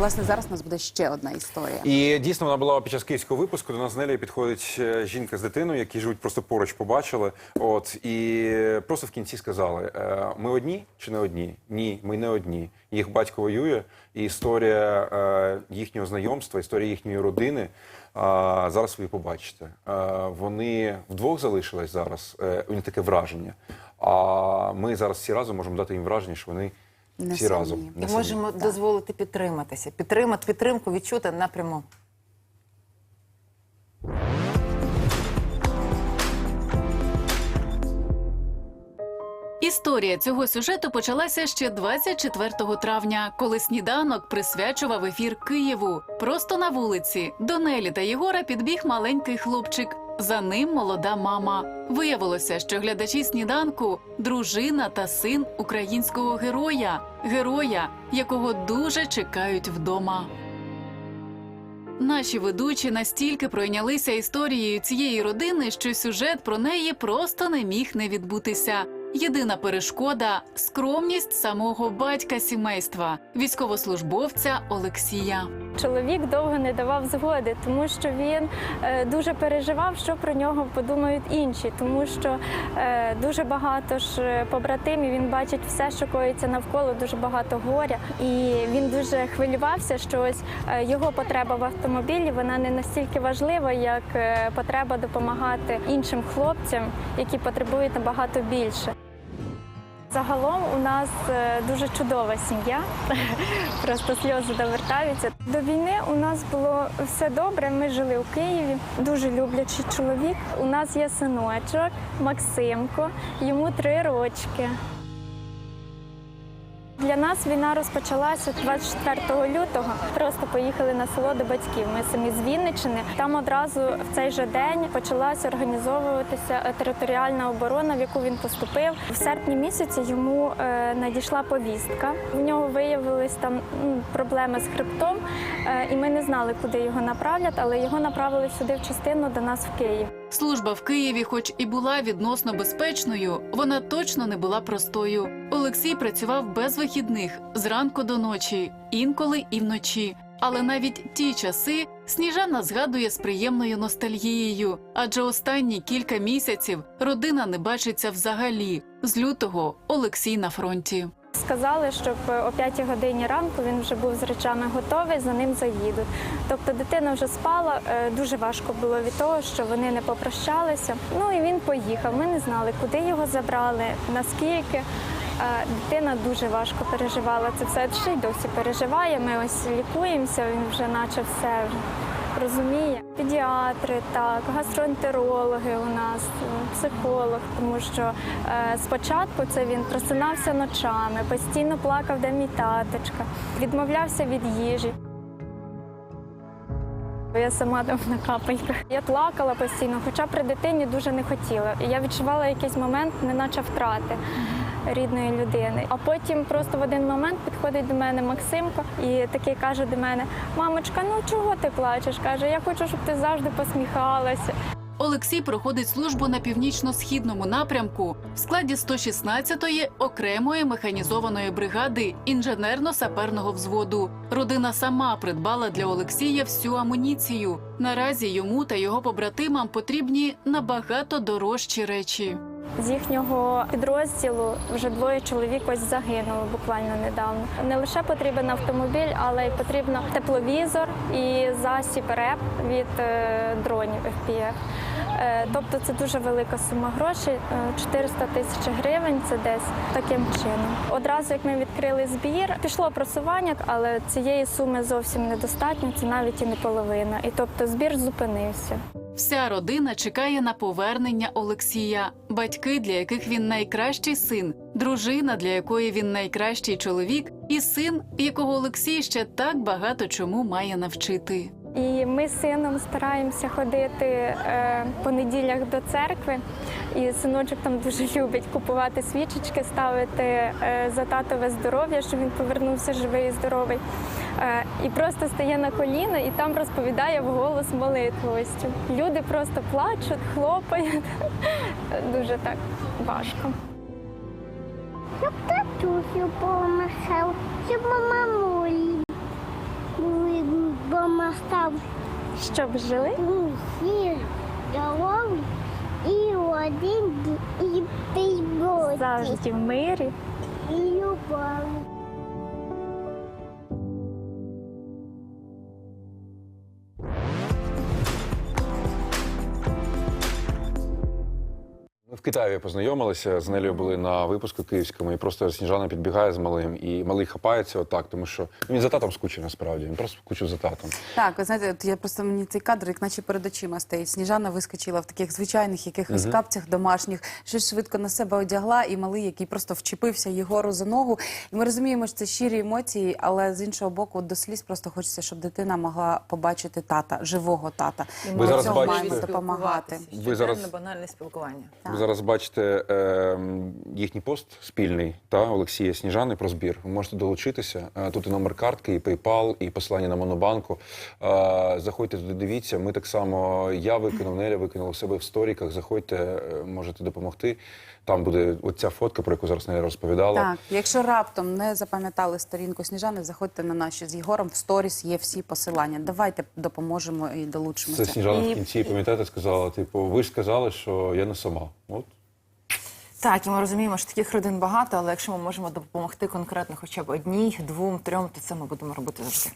Власне, зараз у нас буде ще одна історія. І дійсно вона була під час київського випуску. До нас з Нелі підходить е, жінка з дитиною, які живуть просто поруч, побачили. От і просто в кінці сказали: е, ми одні чи не одні? Ні, ми не одні. Їх батько воює, і історія е, їхнього знайомства, історія їхньої родини. е, Зараз ви побачите. Вони вдвох залишились зараз. У них таке враження. А ми зараз всі разом можемо дати їм враження, що вони Не всі самі. разом не І самі. можемо дозволити підтриматися, підтримати підтримку відчути напряму. Історія цього сюжету почалася ще 24 травня, коли сніданок присвячував ефір Києву. Просто на вулиці до Нелі та Єгора підбіг маленький хлопчик. За ним молода мама. Виявилося, що глядачі сніданку дружина та син українського героя, героя, якого дуже чекають вдома. Наші ведучі настільки пройнялися історією цієї родини, що сюжет про неї просто не міг не відбутися. Єдина перешкода скромність самого батька сімейства, військовослужбовця Олексія. Чоловік довго не давав згоди, тому що він е, дуже переживав, що про нього подумають інші, тому що е, дуже багато ж е, побратимів він бачить все, що коїться навколо, дуже багато горя. І він дуже хвилювався, що ось його потреба в автомобілі вона не настільки важлива, як потреба допомагати іншим хлопцям, які потребують набагато більше. Загалом у нас е, дуже чудова сім'я, просто сльози довертаються. До війни у нас було все добре. Ми жили у Києві. Дуже люблячий чоловік. У нас є синочок Максимко, йому три рочки. Для нас війна розпочалася 24 лютого. Просто поїхали на село до батьків. Ми самі з Вінниччини. Там одразу в цей же день почалася організовуватися е, територіальна оборона, в яку він поступив. В серпні місяці йому е, надійшла повістка. В нього виявились там проблеми з хребтом, е, і ми не знали, куди його направлять, але його направили сюди в частину до нас в Київ. Служба в Києві, хоч і була відносно безпечною, вона точно не була простою. Олексій працював без вихідних зранку до ночі, інколи і вночі. Але навіть ті часи Сніжана згадує з приємною ностальгією, адже останні кілька місяців родина не бачиться взагалі. З лютого Олексій на фронті. Сказали, щоб о 5 годині ранку він вже був з речами готовий, за ним заїдуть. Тобто дитина вже спала, е, дуже важко було від того, що вони не попрощалися. Ну і він поїхав. Ми не знали, куди його забрали, наскільки. Е, Дитина дуже важко переживала це все. Ще й досі переживає. Ми ось лікуємося, він вже наче все розуміє. Педіатри, так, гастроентерологи у нас, психолог, тому що е, спочатку це він просинався ночами, постійно плакав, де мій таточка, відмовлявся від їжі. Я сама там на капельках. Я плакала постійно, хоча при дитині дуже не хотіла. Я відчувала якийсь момент, неначе втрати рідної людини. А потім просто в один момент підходить до мене Максимко і такий каже до мене: Мамочка, ну чого ти плачеш? каже, я хочу, щоб ти завжди посміхалася. Олексій проходить службу на північно-східному напрямку в складі 116-ї окремої механізованої бригади інженерно-саперного взводу. Родина сама придбала для Олексія всю амуніцію. Наразі йому та його побратимам потрібні набагато дорожчі речі. З їхнього підрозділу вже двоє чоловік ось загинуло буквально недавно. Не лише потрібен автомобіль, але й потрібно тепловізор і засіб РЕП від е, дронів FPV. Е, Тобто це дуже велика сума грошей, е, 400 тисяч гривень. Це десь таким чином. Одразу як ми відкрили збір, пішло просування, але цієї суми зовсім недостатньо. Це навіть і не половина. І тобто збір зупинився. Вся родина чекає на повернення Олексія, батьки, для яких він найкращий син, дружина, для якої він найкращий чоловік, і син, якого Олексій ще так багато чому має навчити. І ми з сином стараємося ходити е, по неділях до церкви. І синочок там дуже любить купувати свічечки, ставити е, за татове здоров'я, щоб він повернувся живий і здоровий. Е, і просто стає на коліна і там розповідає вголос молитву. ось. Люди просто плачуть, хлопають. Дуже так важко. Щоб татусю помахав, щоб мамулі помахав Щоб жили. усі здорові і один і підборі, Завжди в мирі. і любові. В Китаї познайомилися з Нелею були на випуску київському, і просто Сніжана підбігає з малим, і малий хапається отак, тому що ну, він за татом скучив насправді. Він просто скучив за татом. Так, ви знаєте, от я просто мені цей кадр, як наче перед очима стоїть. Сніжана вискочила в таких звичайних якихось капцях домашніх, щось швидко на себе одягла, і малий, який просто вчепився Єгору за ногу. І ми розуміємо, що це щирі емоції, але з іншого боку, до сліз просто хочеться, щоб дитина могла побачити тата, живого тата. І Ви зараз можливість бачите- спілкуватися. Ви Щоденне зараз- банальне спілкування. Ви зараз бачите е, їхній пост спільний та Олексія Сніжани про збір. Ви можете долучитися. Е, Тут і номер картки, і PayPal, і посилання на монобанку. Е, заходьте туди, дивіться. Ми так само. Я викинув, Неля викинула себе в сторіках. Заходьте, е, можете допомогти. Там буде оця фотка, про яку зараз Неля розповідала. Так, якщо раптом не запам'ятали сторінку Сніжани, заходьте на наші з Єгором. В сторіс є всі посилання. Давайте допоможемо і Це долучимося. Сніжана І- в кінці, пам'ятаєте, сказала: типу, ви ж сказали, що я не сама. Так, і ми розуміємо, що таких родин багато, але якщо ми можемо допомогти конкретно хоча б одній, двом, трьом, то це ми будемо робити завжди.